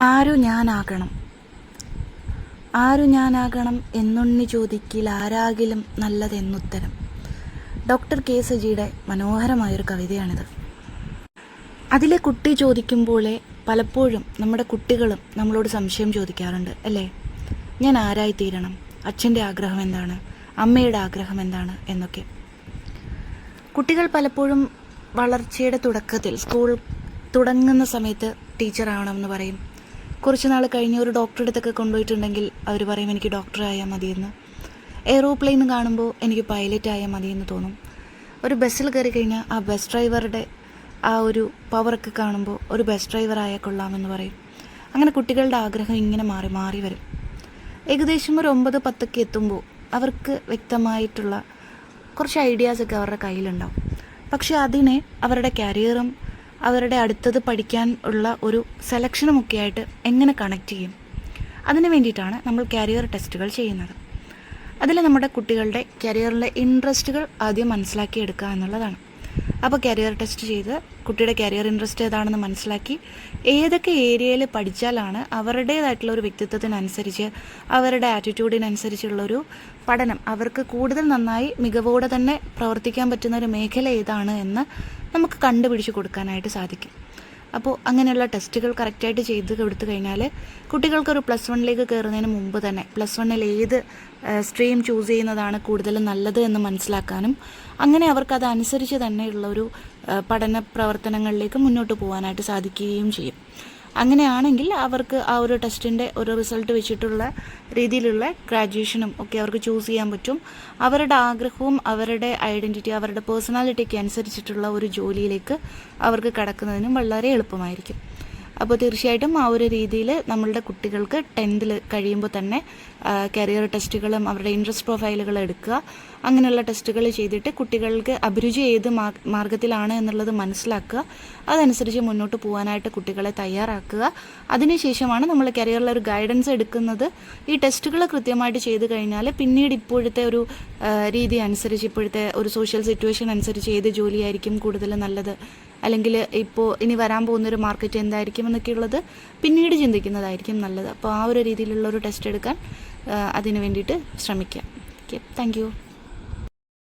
ആരു ഞാനാകണം? ആരു ഞാനാകണം എന്നുണ്ണി ചോദിക്കിൽ ആരാകിലും നല്ലതെന്നുത്തരം. Doctor K സജിയുടെ മനോഹരമായൊരു കവിതയാണിത്. അതിലെ കുട്ടി ചോദിക്കുമ്പോളെ പലപ്പോഴും നമ്മുടെ കുട്ടികളും നമ്മളോട് സംശയം ചോദിക്കാറുണ്ട് അല്ലേ? ഞാൻ ആരായിത്തീരണം? അച്ഛന്റെ ആഗ്രഹം എന്താണ്? അമ്മയുടെ ആഗ്രഹം എന്താണ്? എന്നൊക്കെ. കുട്ടികൾ പലപ്പോഴും വളർച്ചയുടെ തുടക്കത്തിൽ സ്കൂൾ തുടങ്ങുന്ന സമയത്ത് ടീച്ചറാവണമെന്ന് പറയും. കുറച്ച് നാൾ കഴിഞ്ഞ് ഒരു ഡോക്ടറെ അടുത്തൊക്കെ കൊണ്ടുപോയിട്ടുണ്ടെങ്കിൽ അവർ പറയും എനിക്ക് ഡോക്ടർ ആയാൽ മതിയെന്ന്. എയ്റോപ്ലെയിൻ കാണുമ്പോൾ എനിക്ക് പൈലറ്റ് ആയാൽ മതിയെന്ന് തോന്നും. ഒരു ബസ്സിൽ കയറി കഴിഞ്ഞാൽ ആ ബസ് ഡ്രൈവറുടെ ആ ഒരു പവറൊക്കെ കാണുമ്പോൾ ഒരു ബസ് ഡ്രൈവർ ആയാൽ കൊള്ളാമെന്ന് പറയും. അങ്ങനെ കുട്ടികളുടെ ആഗ്രഹം ഇങ്ങനെ മാറി മാറി വരും. ഏകദേശം ഒരു ഒമ്പത് പത്തൊക്കെ എത്തുമ്പോൾ അവർക്ക് വ്യക്തമായിട്ടുള്ള കുറച്ച് ഐഡിയാസൊക്കെ അവരുടെ കയ്യിലുണ്ടാവും. പക്ഷേ അതിനെ അവരുടെ കരിയറും അവരുടെ അടുത്തത് പഠിക്കാൻ ഉള്ള ഒരു സെലക്ഷനുമൊക്കെ ആയിട്ട് എങ്ങനെ കണക്ട് ചെയ്യും? അതിന് വേണ്ടിയിട്ടാണ് നമ്മൾ കരിയർ ടെസ്റ്റുകൾ ചെയ്യുന്നത്. അതിൽ നമ്മുടെ കുട്ടികളുടെ കരിയറിലെ ഇൻട്രസ്റ്റുകൾ ആദ്യം മനസ്സിലാക്കിയെടുക്കുക എന്നുള്ളതാണ്. അപ്പോൾ കരിയർ ടെസ്റ്റ് ചെയ്ത് കുട്ടിയുടെ കരിയർ ഇൻട്രസ്റ്റ് ഏതാണെന്ന് മനസ്സിലാക്കി. ഏതൊക്കെ ഏരിയയിൽ പഠിച്ചാലാണ് അവരുടേതായിട്ടുള്ള ഒരു വ്യക്തിത്വത്തിനനുസരിച്ച് അവരുടെ ആറ്റിറ്റ്യൂഡിനനുസരിച്ചുള്ളൊരു പഠനം അവർക്ക് കൂടുതൽ നന്നായി മികവോടെ തന്നെ പ്രവർത്തിക്കാൻ പറ്റുന്ന ഒരു മേഖല ഏതാണ് എന്ന് നമുക്ക് കണ്ടുപിടിച്ച് കൊടുക്കാനായിട്ട് സാധിക്കും. അപ്പോൾ അങ്ങനെയുള്ള ടെസ്റ്റുകൾ കറക്റ്റായിട്ട് ചെയ്ത് കൊടുത്തു കഴിഞ്ഞാൽ കുട്ടികൾക്കൊരു പ്ലസ് വണ്ണിലേക്ക് കയറുന്നതിന് മുമ്പ് തന്നെ പ്ലസ് വണ്ണിൽ ഏത് സ്ട്രീം ചൂസ് ചെയ്യുന്നതാണ് കൂടുതൽ നല്ലത് എന്ന് മനസ്സിലാക്കാനും അങ്ങനെ അവർക്ക് അതനുസരിച്ച് തന്നെയുള്ള ഒരു പഠന പ്രവർത്തനങ്ങളിലേക്ക് മുന്നോട്ട് പോകാനായിട്ട് സാധിക്കുകയും ചെയ്യും. അങ്ങനെയാണെങ്കിൽ അവർക്ക് ആ ഒരു ടെസ്റ്റിന്റെ ഒരു റിസൾട്ട് വെച്ചിട്ടുള്ള രീതിയിലുള്ള ഗ്രാജുവേഷനും ഒക്കെ അവർക്ക് ചൂസ് ചെയ്യാൻ പറ്റും. അവരുടെ ആഗ്രഹവും അവരുടെ ഐഡന്റിറ്റി അവരുടെ പേഴ്സണാലിറ്റിക്ക് അനുസരിച്ചിട്ടുള്ള ഒരു ജോലിയിലേക്ക് അവർക്ക് കടക്കുന്നതിനും വളരെ എളുപ്പമായിരിക്കും. അപ്പോൾ തീർച്ചയായിട്ടും ആ ഒരു രീതിയിൽ നമ്മളുടെ കുട്ടികൾക്ക് ടെൻത്തിൽ കഴിയുമ്പോൾ തന്നെ കരിയർ ടെസ്റ്റുകളും അവരുടെ ഇൻട്രസ്റ്റ് പ്രൊഫൈലുകൾ എടുക്കുക. അങ്ങനെയുള്ള ടെസ്റ്റുകൾ ചെയ്തിട്ട് കുട്ടികൾക്ക് അഭിരുചി ഏത് മാർഗത്തിലാണ് എന്നുള്ളത് മനസ്സിലാക്കുക. അതനുസരിച്ച് മുന്നോട്ട് പോകാനായിട്ട് കുട്ടികളെ തയ്യാറാക്കുക. അതിനുശേഷമാണ് നമ്മൾ കരിയറിൽ ഒരു ഗൈഡൻസ് എടുക്കുന്നത്. ഈ ടെസ്റ്റുകൾ കൃത്യമായിട്ട് ചെയ്ത് കഴിഞ്ഞാൽ പിന്നീട് ഇപ്പോഴത്തെ ഒരു രീതി അനുസരിച്ച് ഇപ്പോഴത്തെ ഒരു സോഷ്യൽ സിറ്റുവേഷൻ അനുസരിച്ച് ഏത് ജോലിയായിരിക്കും കൂടുതൽ നല്ലത് അല്ലെങ്കിൽ ഇപ്പോൾ ഇനി വരാൻ പോകുന്നൊരു മാർക്കറ്റ് എന്തായിരിക്കും എന്നൊക്കെയുള്ളത് പിന്നീട് ചിന്തിക്കുന്നതായിരിക്കും നല്ലത്. അപ്പോൾ ആ ഒരു രീതിയിലുള്ള ഒരു ടെസ്റ്റ് എടുക്കാൻ അതിന് വേണ്ടിയിട്ട് ശ്രമിക്കാം. Okay thank